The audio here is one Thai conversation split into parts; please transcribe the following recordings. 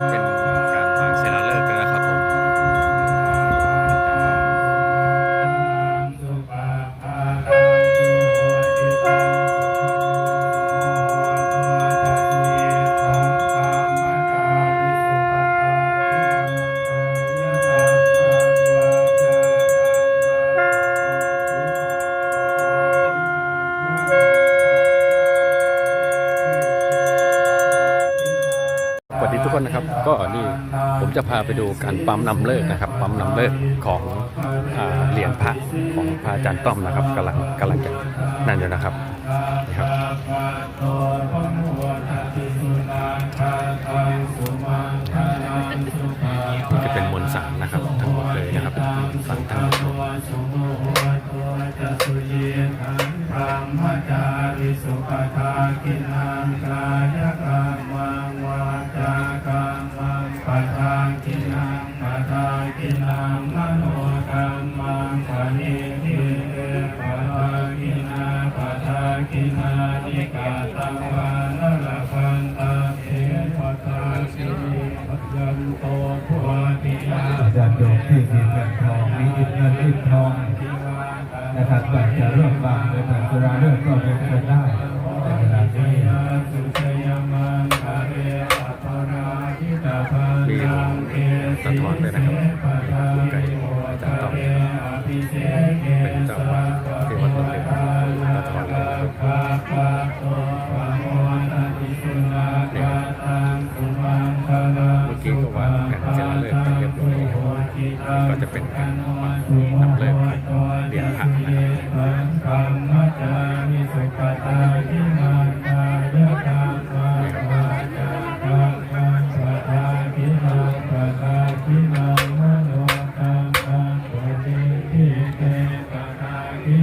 เดีทุกคนนะครับ ก็นี่ผมจะพาไปดูการปั๊มนำเลิกนะครับ ปั๊มนำเลิกของอเหรียญพระของพระอาจารย์ต้อมนะครับกำลังกำลังจะนั่นอยู่นะครับนี่ครับนี่จะเป็นมวลสารนะครับทั้งหมดเลยนะครับสารทั้งหมดสุเยหังพรหมจาริสุปทากินังกาย ปทากินังปทากินังมโนกรรมังปณิทิเตปทากินาปทากินานิกาตังวานละพันตาเทปทากินิปัจจันโตภวติยาจารย์โยมที่มีเงินทองมีอิฐเงินอิฐทองนะครับอยากจะเริ่มบางในแบบสุราเริ่มก็เป็นไปได้ ตาทอนด้วยนะครับอยู่ใกล้อาจารย์ต้อมเป็นเจ้าวัดที่วัดบางเด็กตาทอนนะครับเมื่อกี้ก็วางแผนเสร็จแล้วเลิกไปเรียบร้อยก็จะเป็นการนำเลิกเรียญพระนะครับ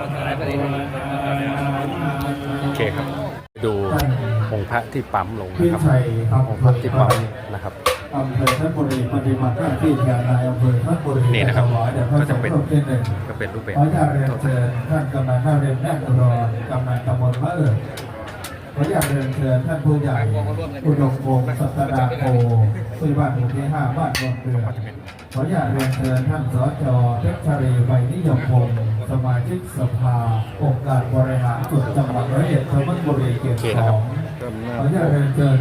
จะแบบนะมานั่งมาวางคนเดียวโอเคครับ ดูองค์พระที่ปั๊มลงพี่นะครับชัยครับองค์พระที่ปั๊มนะครับอำเภอท่านบุรีปฏิบัติหน้าที่แทนนายอำเภอท่านบุรีนี่นะครับถวายแด่พระก็สจะงฆ์เป็นรูปที่หนึ่งก็เป็นรูปแบบขออนุญาตเรียนเชิญท่านกำนันท่าเรียนแน่นรอนกำนันตำบลมะเอิญขออนุญาตเรียนเชิญท่านผู้ใหญ่อุดมวงศ์สัตดาโพผู้บ้านหมู่ที่ห้าบ้านบนเรือ ขออนุญาตเรียนเชิญท่านสจเพชรชรีใบนิยมพงศ์สมาชิกสภาองค์การบริหารส่วนจังหวัดร้อยเอ็ดจังหวัดบุรีเกียรติโอเคสนะคอรับงเริ่มหน้าขออนุญาตเรียนเชิญ